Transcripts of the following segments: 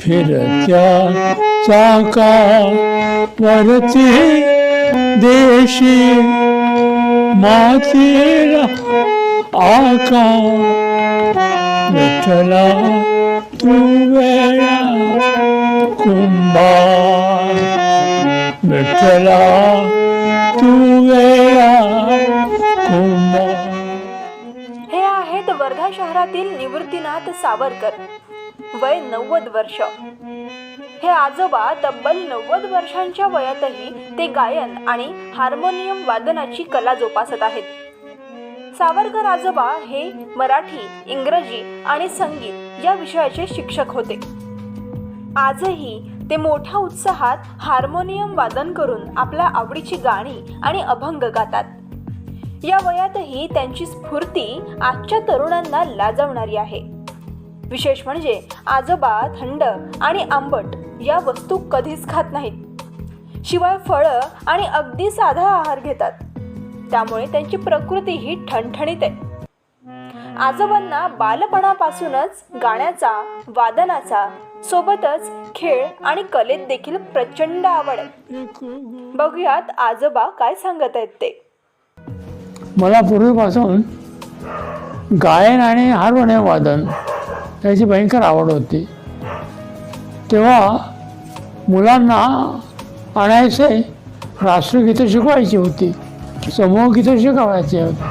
फिरत्या चाका वरती देशी मातीला आका विठ्ठला तू वेळा कुंभा. विठ्ठला तू वेळा कुंभा. हे आहेत वर्धा शहरातील निवृत्तीनाथ सावरकर. वय नव्वद वर्ष. हे आजोबा तब्बल नव्वद वर्षांच्या वयातही ते गायन आणि हार्मोनियम वादनाची कला जोपासत आहेत. सावरकर आजोबा हे मराठी इंग्रजी आणि संगीत या विषयाचे शिक्षक होते. आजही ते मोठ्या उत्साहात हार्मोनियम वादन करून आपल्या आवडीची गाणी आणि अभंग गातात. या वयातही त्यांची स्फूर्ती आजच्या तरुणांना लाजवणारी आहे. विशेष म्हणजे आजोबा थंड आणि आंबट या वस्तू कधीच खात नाहीत. शिवाय फळं आणि अगदी साधा आहार घेतात. त्यामुळे त्यांची प्रकृती ही ठणठणीत आहे. आजोबांना बालपणापासूनच गाण्याचा वादनाचा सोबतच खेळ आणि कलेत देखील प्रचंड आवड आहे. बघूयात आजोबा काय सांगत आहेत ते. मला पूर्वीपासून गायन आणि हार्मोनियम वादन त्याची भयंकर आवड होती. तेव्हा मुलांना आणायचे राष्ट्रगीतं शिकवायची होती समूहगीतं शिकवायची होती.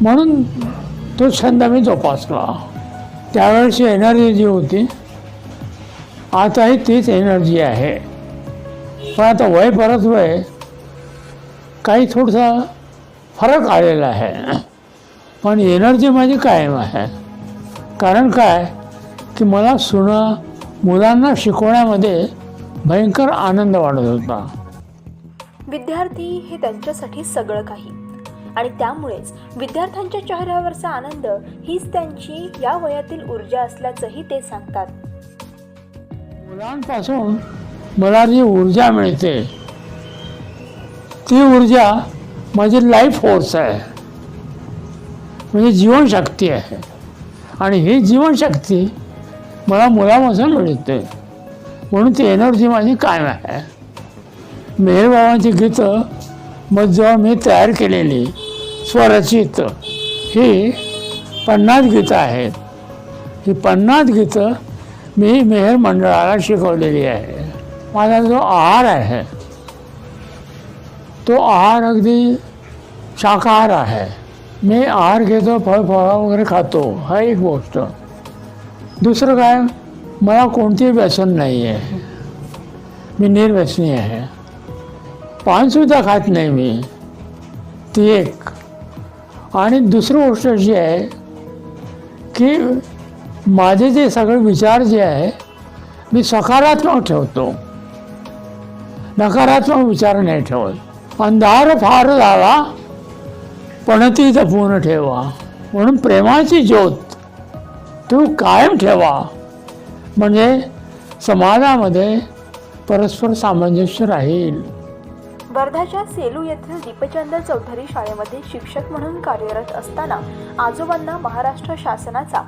म्हणून तो छंद मी जोपासला. त्यावेळेची एनर्जी जी होती. आताही तीच एनर्जी आहे. पण आता वय परत वय काही थोडासा फरक आलेला आहे. पण एनर्जी माझी कायम आहे. कारण काय? की मला सुनं मुलांना शिकवण्यामध्ये भयंकर आनंद वाटत होता. विद्यार्थी हे त्यांच्यासाठी सगळं काही. आणि त्यामुळेच विद्यार्थ्यांच्या चेहऱ्यावरचा आनंद हीच त्यांची या वयातील ऊर्जा असल्याचंही ते सांगतात. मुलांपासून मला जी ऊर्जा मिळते ती ऊर्जा माझी लाईफ फोर्स आहे. म्हणजे जीवनशक्ती आहे. आणि ही जीवनशक्ती मला मुलापासून मिळते. म्हणून ती एनर्जी माझी कायम आहे. मेहरबाबांची गीतं मग जेव्हा मी तयार केलेली स्वरचित ही पन्नास गीतं आहेत. ही पन्नास गीतं मी मेहर मंडळाला शिकवलेली आहे. माझा जो आहार आहे तो आहार अगदी शाकाहार आहे. मी आहार घेतो फळफळा वगैरे खातो. हा एक गोष्ट. दुसरं काय? मला कोणतेही व्यसन नाही आहे मी निर्व्यसनी आहे. पानसुद्धा खात नाही मी. ती एक. आणि दुसरी गोष्ट अशी आहे की माझे जे सगळे विचार जे आहे मी सकारात्मक ठेवतो. नकारात्मक विचार नाही ठेवत. अंधार फार झाला पणती जपून ठेवा. म्हणून प्रेमाची ज्योत तू कायम ठेवा. म्हणजे समाजामध्ये परस्पर सामंजस्य राहील. वर्धाच्या सेलू येथील दीपचंद चौधरी शाळेमध्ये शिक्षक म्हणून कार्यरत असताना आजोबांना महाराष्ट्र शासनाचा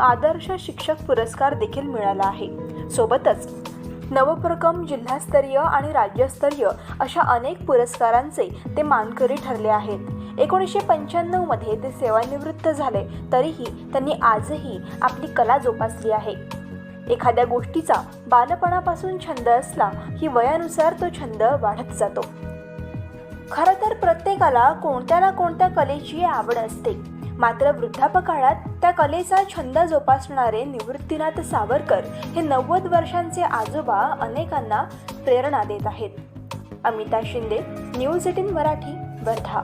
आदर्श शिक्षक पुरस्कार देखील मिळाला आहे. सोबतच नवप्रकम जिल्हास्तरीय आणि राज्यस्तरीय अशा अनेक पुरस्कारांचे ते मानकरी ठरले आहेत. एकोणीसशे पंच्याण्णवमध्ये ते सेवानिवृत्त झाले तरीही त्यांनी आजही आपली कला जोपासली आहे. एखाद्या गोष्टीचा बालपणापासून छंद असला की वयानुसार तो छंद वाढत जातो. खरं तर प्रत्येकाला कोणत्या ना कोणत्या कलेची आवड असते. मात्र वृद्धापकाळात त्या कलेचा छंद जोपासणारे निवृत्तीनाथ सावरकर हे नव्वद वर्षांचे आजोबा अनेकांना प्रेरणा देत आहेत. Amita Shinde news eighteen Marathi Wardha.